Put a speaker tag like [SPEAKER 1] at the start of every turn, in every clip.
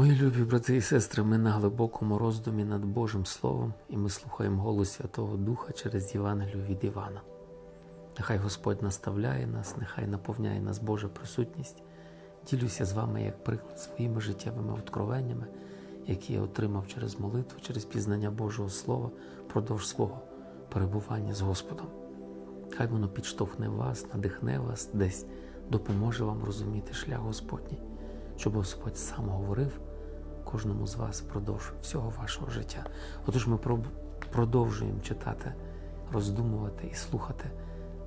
[SPEAKER 1] Мої любі брати і сестри, ми на глибокому роздумі над Божим Словом, і ми слухаємо голос Святого Духа через Євангелію від Івана. Нехай Господь наставляє нас, нехай наповняє нас Божа присутність. Ділюся з вами як приклад своїми життєвими откровеннями, які я отримав через молитву, через пізнання Божого Слова впродовж свого перебування з Господом. Хай воно підштовхне вас, надихне вас, десь допоможе вам розуміти шлях Господній, щоб Господь сам говорив кожному з вас впродовж всього вашого життя. Отож ми продовжуємо читати, роздумувати і слухати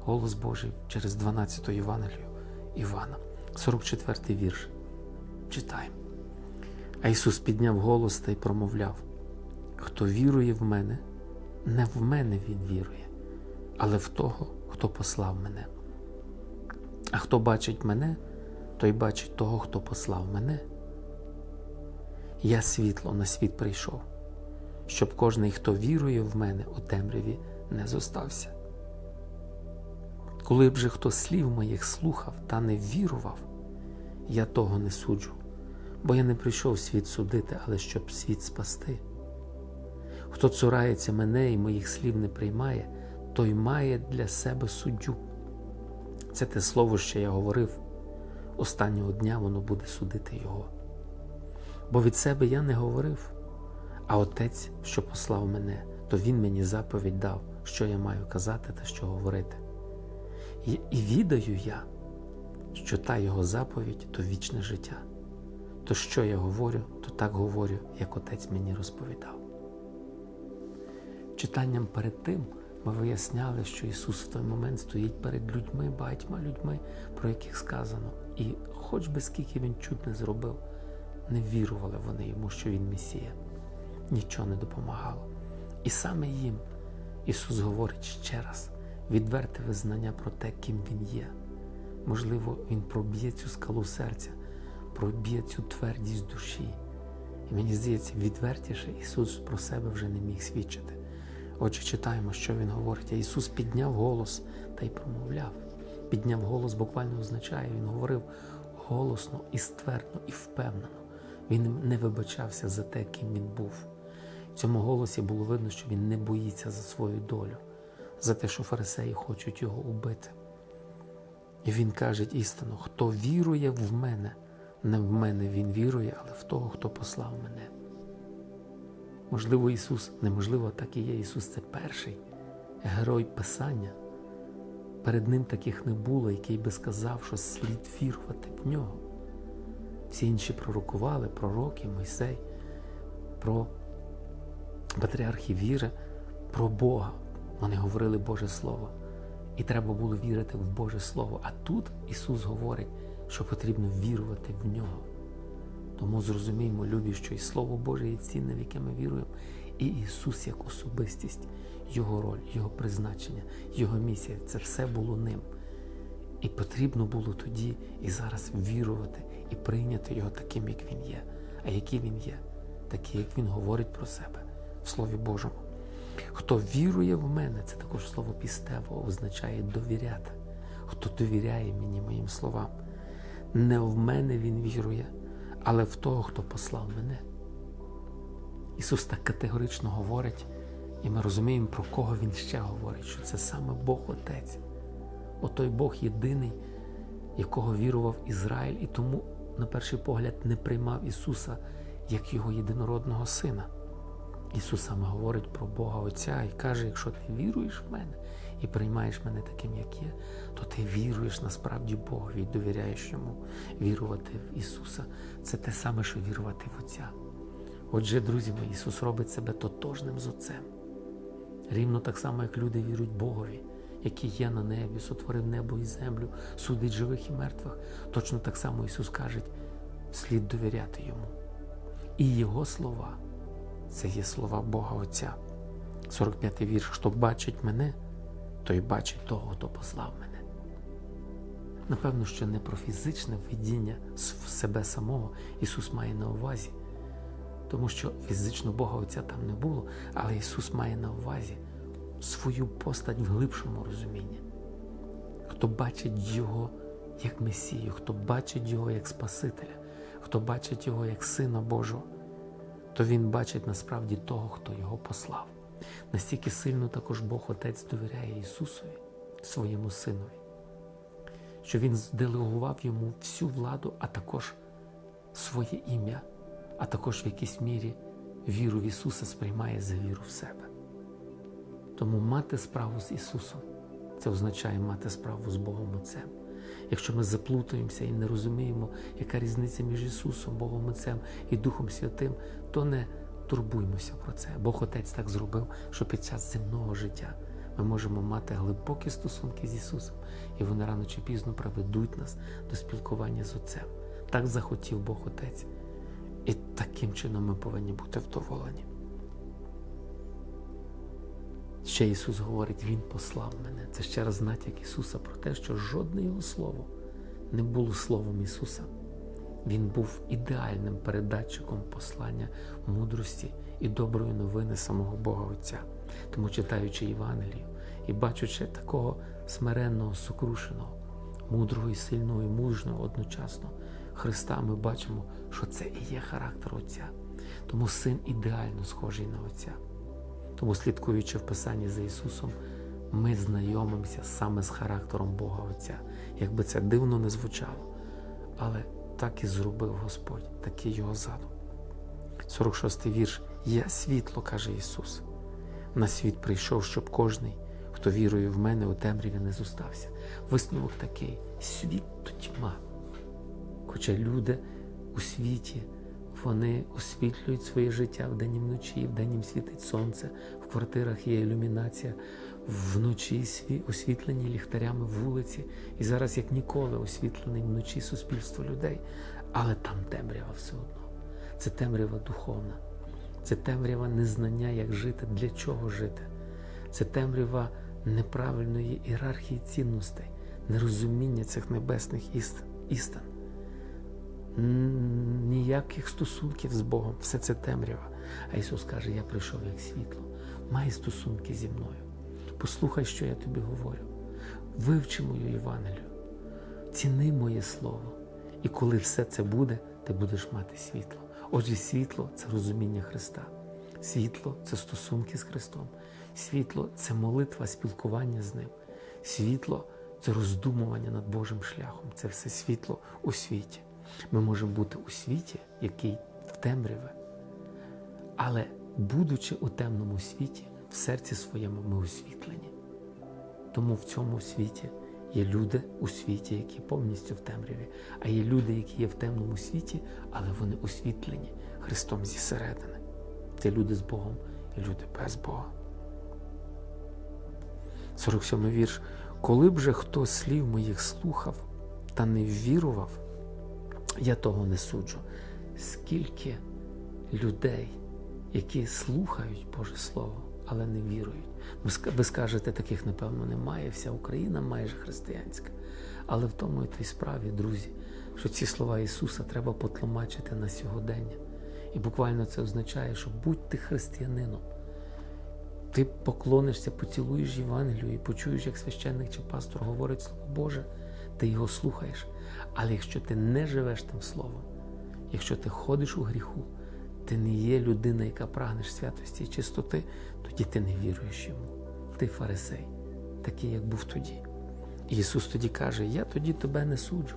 [SPEAKER 1] голос Божий через 12 Євангелію Івана, 44 вірш. Читаємо. А Ісус підняв голос та й промовляв: Хто вірує в мене, не в мене Він вірує, але в того, хто послав мене. А хто бачить мене, той бачить того, хто послав мене. Я світло на світ прийшов, щоб кожний, хто вірує в мене, у темряві не зостався. Коли б же хто слів моїх слухав та не вірував, я того не суджу, бо я не прийшов світ судити, але щоб світ спасти. Хто цурається мене і моїх слів не приймає, той має для себе суддю. Це те слово, що я говорив. Останнього дня воно буде судити його. Бо від себе я не говорив, а Отець, що послав мене, то Він мені заповідь дав, що я маю казати та що говорити. І, і відаю я, що та його заповідь то вічне життя. То що я говорю, то так говорю, як Отець мені розповідав. Читанням перед тим ми виясняли, що Ісус в той момент стоїть перед людьми, багатьма людьми, про яких сказано, і хоч би скільки він чуть не зробив, не вірували вони йому, що Він Месія. Нічого не допомагало. І саме їм Ісус говорить ще раз відверте визнання про те, ким Він є. Можливо, Він проб'є цю скалу серця, проб'є цю твердість душі. І мені здається, відвертіше Ісус про себе вже не міг свідчити. Отже, читаємо, що Він говорить. А Ісус підняв голос та й промовляв. Підняв голос буквально означає, Він говорив голосно і ствердно, і впевнено. Він не вибачався за те, ким він був. В цьому голосі було видно, що він не боїться за свою долю, за те, що фарисеї хочуть його убити. І він каже істину: хто вірує в мене, не в мене він вірує, але в того, хто послав мене. Можливо, Ісус, неможливо, так і є. Ісус це перший герой Писання. Перед ним таких не було, який би сказав, що слід вірувати в нього. Всі інші пророкували, пророки, Мойсей, про патріархів віри, про Бога. Вони говорили Боже Слово. І треба було вірити в Боже Слово. А тут Ісус говорить, що потрібно вірувати в нього. Тому зрозуміємо, любі, що і Слово Боже є цінне, в яке ми віруємо, і Ісус як особистість, Його роль, Його призначення, Його місія це все було ним. І потрібно було тоді і зараз вірувати і прийняти його таким, як він є. А який він є? Такий, як він говорить про себе в Слові Божому. Хто вірує в мене, це також слово пістево означає довіряти. Хто довіряє мені моїм словам. Не в мене він вірує, але в того, хто послав мене. Ісус так категорично говорить, і ми розуміємо, про кого Він ще говорить, що це саме Бог Отець. Отой Бог єдиний, якого вірував Ізраїль, і тому, на перший погляд, не приймав Ісуса як його єдинородного сина. Ісус саме говорить про Бога Отця і каже: якщо ти віруєш в мене і приймаєш мене таким, як є, то ти віруєш насправді Богові і довіряєш йому. Вірувати в Ісуса це те саме, що вірувати в Отця. Отже, друзі мої, Ісус робить себе тотожним з Отцем. Рівно так само, як люди вірують Богові, який є на небі, сотворив небо і землю, судить живих і мертвих. Точно так само Ісус каже, слід довіряти Йому. І Його слова це є слова Бога Отця. 45-й вірш. Хто бачить мене, той бачить того, хто послав мене. Напевно, що не про фізичне видіння себе самого Ісус має на увазі, тому що фізично Бога Отця там не було, але Ісус має на увазі свою постать в глибшому розумінні. Хто бачить Його як Месію, хто бачить Його як Спасителя, хто бачить його як Сина Божого, то він бачить насправді того, хто його послав. Настільки сильно також Бог Отець довіряє Ісусові, своєму Синові, що Він зделегував йому всю владу, а також своє ім'я, а також в якійсь мірі віру в Ісуса сприймає за віру в себе. Тому мати справу з Ісусом це означає мати справу з Богом Отцем. Якщо ми заплутуємося і не розуміємо, яка різниця між Ісусом, Богом Отцем і Духом Святим, то не турбуймося про це. Бог Отець так зробив, що під час земного життя ми можемо мати глибокі стосунки з Ісусом, і вони рано чи пізно приведуть нас до спілкування з Отцем. Так захотів Бог Отець. І таким чином ми повинні бути вдоволені. Ще Ісус говорить, Він послав мене. Це ще раз натяк Ісуса про те, що жодне Його слово не було словом Ісуса. Він був ідеальним передатчиком послання мудрості і доброї новини самого Бога Отця. Тому, читаючи Євангелію і бачучи такого смиренного, сокрушеного, мудрого і сильного і мужнього одночасно Христа, ми бачимо, що це і є характер Отця. Тому син ідеально схожий на Отця. Тому, слідкуючи в Писанні за Ісусом, ми знайомимося саме з характером Бога Отця. Якби це дивно не звучало. Але так і зробив Господь, такий його задум. 46-й вірш. Я світло, каже Ісус. На світ прийшов, щоб кожний, хто вірує в мене, у темряві не зостався. Висновок такий: світ то тьма. Хоча люди у світі вони освітлюють своє життя вдень і вночі, вдень їм світить сонце, в квартирах є ілюмінація, вночі сві... освітлені ліхтарями вулиці, і зараз, як ніколи, освітлений вночі суспільство людей. Але там темрява все одно. Це темрява духовна, це темрява незнання, як жити, для чого жити. Це темрява неправильної ієрархії цінностей, нерозуміння цих небесних іст... істин ніяких стосунків з Богом, все це темрява. А Ісус каже: Я прийшов як світло, май стосунки зі мною. Послухай, що я тобі говорю. Вивчи мою Євангелію, ціни моє Слово. І коли все це буде, ти будеш мати світло. Отже, світло це розуміння Христа. Світло це стосунки з Христом. Світло це молитва, спілкування з Ним. Світло це роздумування над Божим шляхом. Це все світло у світі. Ми можемо бути у світі, який в темряві, але, будучи у темному світі, в серці своєму ми освітлені. Тому в цьому світі є люди у світі, які повністю в темряві, а є люди, які є в темному світі, але вони освітлені Христом зі середини. Це люди з Богом і люди без Бога. 47 вірш. Коли б же хто слів моїх слухав та не ввірував, я того не суджу. Скільки людей, які слухають Боже Слово, але не вірують. Ви скажете, таких, напевно, немає. Вся Україна майже християнська. Але в тому і тій справі, друзі, що ці слова Ісуса треба потлумачити на сьогодення. І буквально це означає, що будь ти християнином. Ти поклонишся, поцілуєш Євангелію і почуєш, як священник чи пастор говорить Слово Боже, ти його слухаєш. Але якщо ти не живеш тим словом, якщо ти ходиш у гріху, ти не є людина, яка прагнеш святості і чистоти, тоді ти не віруєш йому. Ти фарисей, такий, як був тоді. Ісус тоді каже: Я тоді тебе не суджу,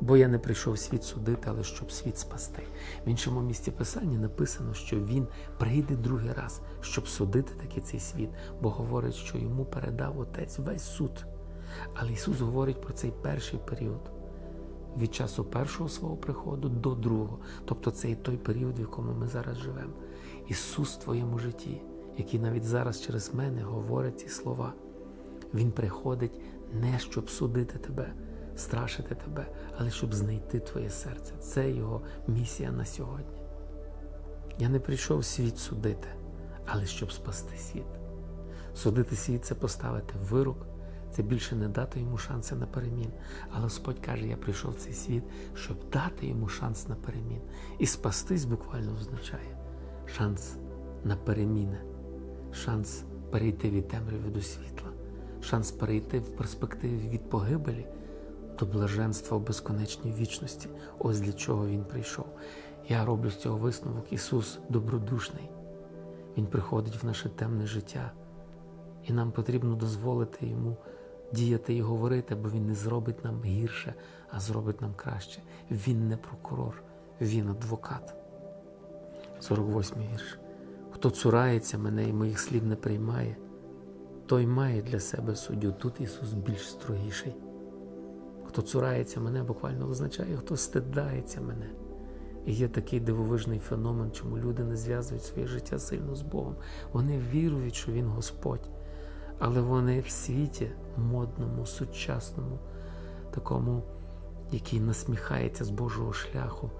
[SPEAKER 1] бо я не прийшов світ судити, але щоб світ спасти. В іншому місці Писання написано, що Він прийде другий раз, щоб судити таки цей світ, бо говорить, що йому передав Отець весь суд. Але Ісус говорить про цей перший період від часу першого свого приходу до другого. Тобто це і той період, в якому ми зараз живемо. Ісус в твоєму житті, який навіть зараз через мене говорить ці слова, Він приходить не щоб судити тебе, страшити тебе, але щоб знайти твоє серце. Це Його місія на сьогодні. Я не прийшов світ судити, але щоб спасти світ. Судити світ це поставити вирок. Це більше не дати йому шанси на перемін. Але Господь каже, я прийшов в цей світ, щоб дати йому шанс на перемін. І спастись буквально означає шанс на переміни, шанс перейти від темряви до світла, шанс перейти в перспективі від погибелі до блаженства в безконечній вічності. Ось для чого Він прийшов. Я роблю з цього висновок. Ісус добродушний. Він приходить в наше темне життя, і нам потрібно дозволити Йому діяти і говорити, бо Він не зробить нам гірше, а зробить нам краще. Він не прокурор, Він адвокат. 48 вірш. Хто цурається мене і моїх слів не приймає, той має для себе суддю. Тут Ісус більш строгіший. Хто цурається мене, буквально означає, хто стидається мене. І є такий дивовижний феномен, чому люди не зв'язують своє життя сильно з Богом. Вони вірують, що Він Господь, але вони в світі модному, сучасному, такому, який насміхається з Божого шляху.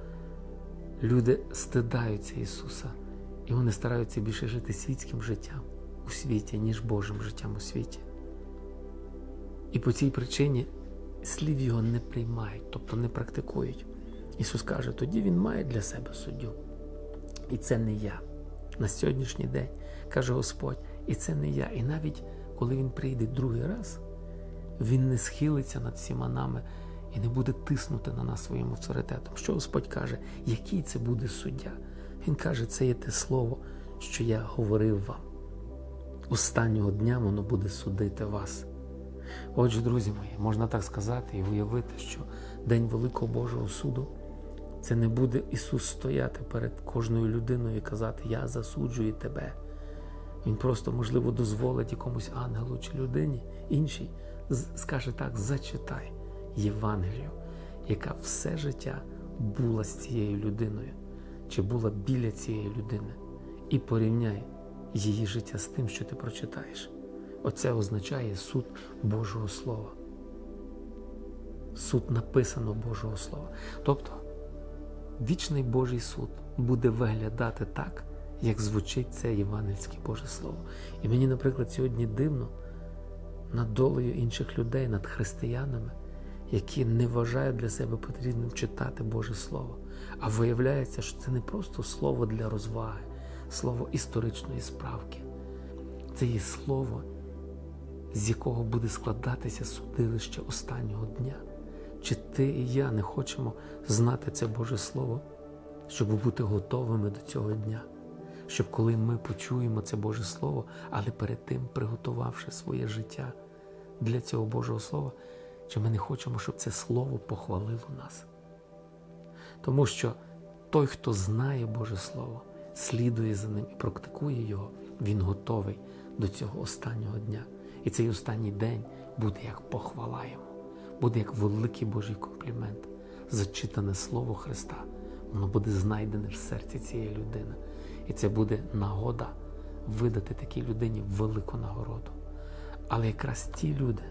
[SPEAKER 1] Люди стидаються Ісуса, і вони стараються більше жити світським життям у світі, ніж Божим життям у світі. І по цій причині слів його не приймають, тобто не практикують. Ісус каже, тоді Він має для себе суддю. І це не я. На сьогоднішній день каже Господь, і це не я. І навіть коли Він прийде другий раз, Він не схилиться над всіма нами і не буде тиснути на нас своїм авторитетом. Що Господь каже, який це буде суддя? Він каже, це є те слово, що я говорив вам. Останнього дня воно буде судити вас. Отже, друзі мої, можна так сказати і уявити, що День Великого Божого суду це не буде Ісус стояти перед кожною людиною і казати Я засуджую тебе. Він просто, можливо, дозволить якомусь ангелу чи людині іншій, скаже так: зачитай Євангелію, яка все життя була з цією людиною, чи була біля цієї людини, і порівняй її життя з тим, що ти прочитаєш. Оце означає суд Божого Слова. Суд написано Божого Слова. Тобто вічний Божий суд буде виглядати так, як звучить це євангельське Боже Слово. І мені, наприклад, сьогодні дивно над долею інших людей, над християнами, які не вважають для себе потрібним читати Боже Слово. А виявляється, що це не просто слово для розваги, слово історичної справки. Це є слово, з якого буде складатися судилище останнього дня. Чи ти і я не хочемо знати це Боже Слово, щоб бути готовими до цього дня, щоб коли ми почуємо це Боже Слово, але перед тим приготувавши своє життя для цього Божого Слова, чи ми не хочемо, щоб це Слово похвалило нас? Тому що той, хто знає Боже Слово, слідує за ним і практикує його, він готовий до цього останнього дня. І цей останній день буде як похвала йому, буде як великий Божий комплімент, зачитане Слово Христа. Воно буде знайдене в серці цієї людини. І це буде нагода видати такій людині велику нагороду. Але якраз ті люди,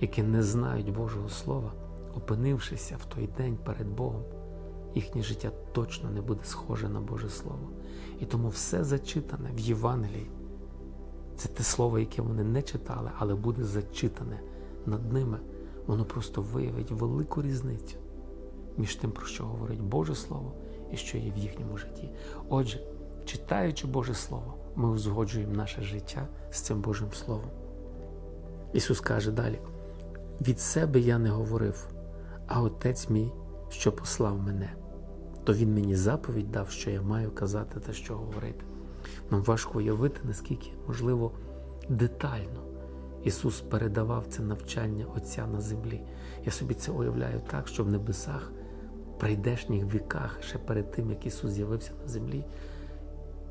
[SPEAKER 1] які не знають Божого Слова, опинившися в той день перед Богом, їхнє життя точно не буде схоже на Боже Слово. І тому все зачитане в Євангелії. Це те слово, яке вони не читали, але буде зачитане над ними. Воно просто виявить велику різницю між тим, про що говорить Боже Слово і що є в їхньому житті. Отже, читаючи Боже Слово, ми узгоджуємо наше життя з цим Божим Словом. Ісус каже далі: від себе я не говорив, а Отець мій, що послав мене, то Він мені заповідь дав, що я маю казати та що говорити. Нам важко уявити, наскільки, можливо, детально Ісус передавав це навчання Отця на землі. Я собі це уявляю так, що в небесах, в прийдешніх віках, ще перед тим, як Ісус з'явився на землі,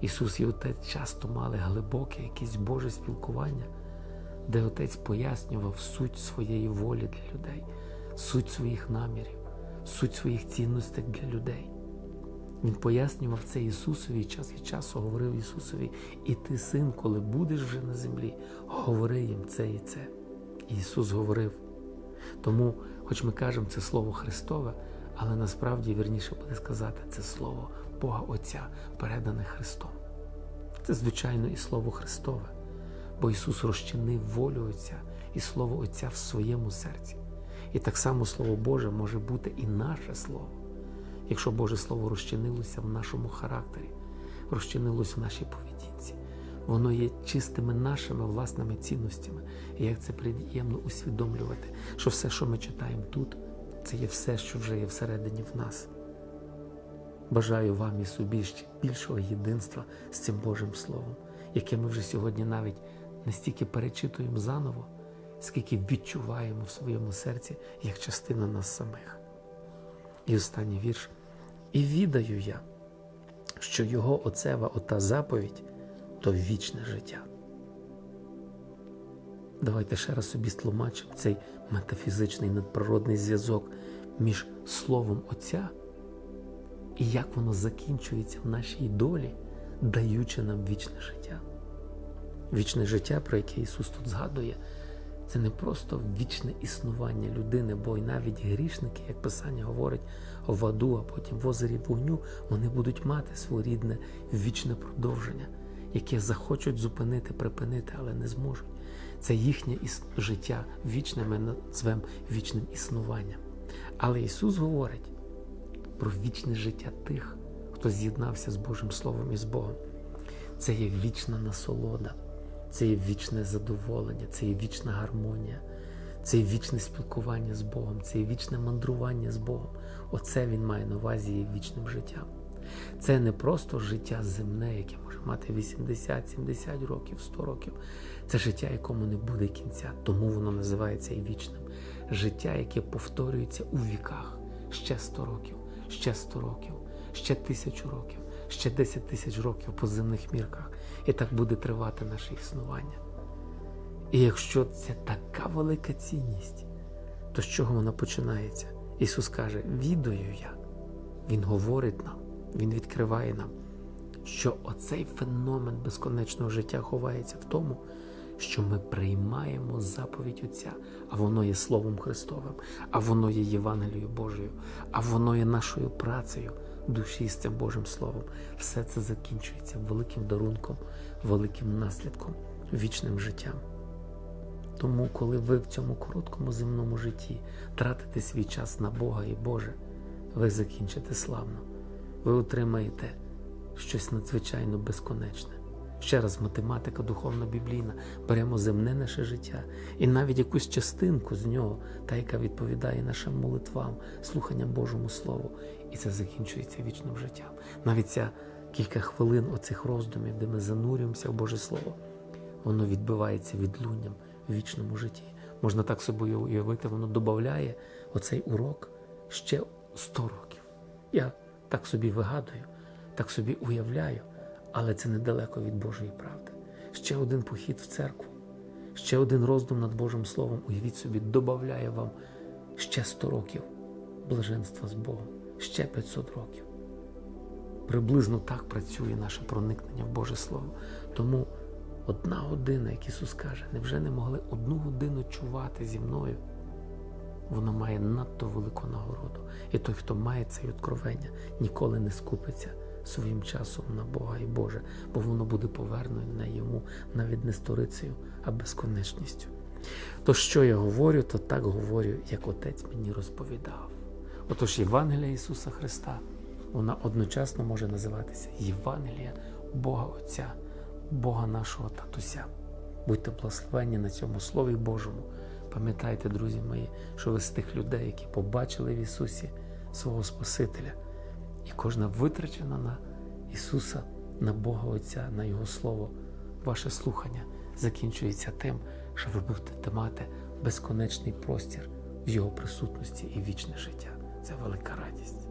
[SPEAKER 1] Ісус і Отець часто мали глибоке, якесь Боже спілкування, де Отець пояснював суть своєї волі для людей, суть своїх намірів, суть своїх цінностей для людей. Він пояснював це Ісусові час від часу говорив Ісусові, і ти, син, коли будеш вже на землі, говори їм це і це. І Ісус говорив. Тому, хоч ми кажемо це Слово Христове, але насправді вірніше буде сказати це Слово Бога Отця, передане Христом. Це, звичайно, і Слово Христове, бо Ісус розчинив волю Отця і Слово Отця в своєму серці. І так само Слово Боже може бути і наше Слово якщо Боже Слово розчинилося в нашому характері, розчинилося в нашій поведінці, воно є чистими нашими власними цінностями. І як це приємно усвідомлювати, що все, що ми читаємо тут, це є все, що вже є всередині в нас. Бажаю вам і собі ще більшого єдинства з цим Божим Словом, яке ми вже сьогодні навіть не стільки перечитуємо заново, скільки відчуваємо в своєму серці як частина нас самих. І останній вірш. І відаю я, що його оцева ота заповідь то вічне життя. Давайте ще раз собі стлумачимо цей метафізичний надприродний зв'язок між Словом Отця і як воно закінчується в нашій долі, даючи нам вічне життя. Вічне життя, про яке Ісус тут згадує, це не просто вічне існування людини, бо й навіть грішники, як Писання говорить, в аду, а потім в озері вогню, вони будуть мати своєрідне вічне продовження, яке захочуть зупинити, припинити, але не зможуть. Це їхнє іс- життя вічне, ми назвемо вічним існуванням. Але Ісус говорить про вічне життя тих, хто з'єднався з Божим Словом і з Богом. Це є вічна насолода, це є вічне задоволення, це є вічна гармонія, це є вічне спілкування з Богом, це є вічне мандрування з Богом. Оце він має на увазі є вічним життям. Це не просто життя земне, яке може мати 80, 70 років, 100 років. Це життя, якому не буде кінця, тому воно називається і вічним. Життя, яке повторюється у віках ще 100 років, ще 100 років, ще тисячу років, ще 10 тисяч років по земних мірках. І так буде тривати наше існування. І якщо це така велика цінність, то з чого вона починається? Ісус каже: відаю я. Він говорить нам, Він відкриває нам, що оцей феномен безконечного життя ховається в тому, що ми приймаємо заповідь Отця, а воно є Словом Христовим, а воно є Євангелією Божою, а воно є нашою працею душі з цим Божим Словом. Все це закінчується великим дарунком, великим наслідком, вічним життям. Тому, коли ви в цьому короткому земному житті тратите свій час на Бога і Боже, ви закінчите славно. Ви отримаєте щось надзвичайно безконечне. Ще раз, математика духовна біблійна. Беремо земне наше життя і навіть якусь частинку з нього, та яка відповідає нашим молитвам, слуханням Божому Слову. І це закінчується вічним життям. Навіть ця кілька хвилин оцих роздумів, де ми занурюємося в Боже Слово, воно відбивається відлунням в вічному житті. Можна так собі уявити, воно додає оцей урок ще 100 років. Я так собі вигадую, так собі уявляю, але це недалеко від Божої правди. Ще один похід в церкву, ще один роздум над Божим Словом, уявіть собі, додає вам ще 100 років блаженства з Богом, ще 500 років. Приблизно так працює наше проникнення в Боже Слово. Тому одна година, як Ісус каже, невже не могли одну годину чувати зі мною? Воно має надто велику нагороду. І той, хто має це откровення, ніколи не скупиться своїм часом на Бога і Боже, бо воно буде повернене йому навіть не сторицею, а безконечністю. То що я говорю, то так говорю, як Отець мені розповідав. Отож, Євангелія Ісуса Христа, вона одночасно може називатися Євангелія Бога Отця, Бога нашого Татуся. Будьте благословенні на цьому Слові Божому. Пам'ятайте, друзі мої, що ви з тих людей, які побачили в Ісусі свого Спасителя, і кожна витрачена на Ісуса, на Бога Отця, на Його Слово, ваше слухання закінчується тим, що ви будете мати безконечний простір в Його присутності і вічне життя. Це велика радість.